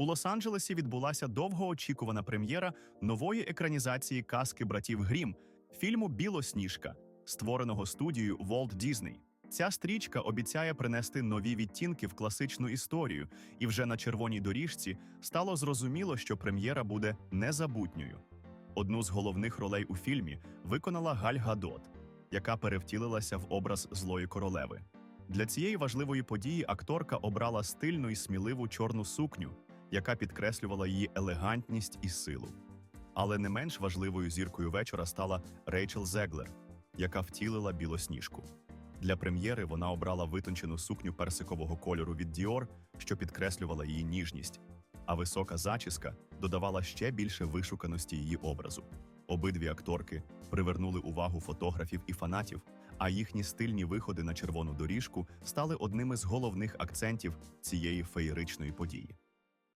У Лос-Анджелесі відбулася довгоочікувана прем'єра нової екранізації казки братів Грім, фільму Білосніжка, створеного студією Walt Disney. Ця стрічка обіцяє принести нові відтінки в класичну історію, і вже на червоній доріжці стало зрозуміло, що прем'єра буде незабутньою. Одну з головних ролей у фільмі виконала Галь Гадот, яка перевтілилася в образ злої королеви. Для цієї важливої події акторка обрала стильну і сміливу чорну сукню, яка підкреслювала її елегантність і силу. Але не менш важливою зіркою вечора стала Рейчел Зеглер, яка втілила білосніжку. Для прем'єри вона обрала витончену сукню персикового кольору від Dior, що підкреслювала її ніжність, а висока зачіска додавала ще більше вишуканості її образу. Обидві акторки привернули увагу фотографів і фанатів, а їхні стильні виходи на червону доріжку стали одними з головних акцентів цієї феєричної події.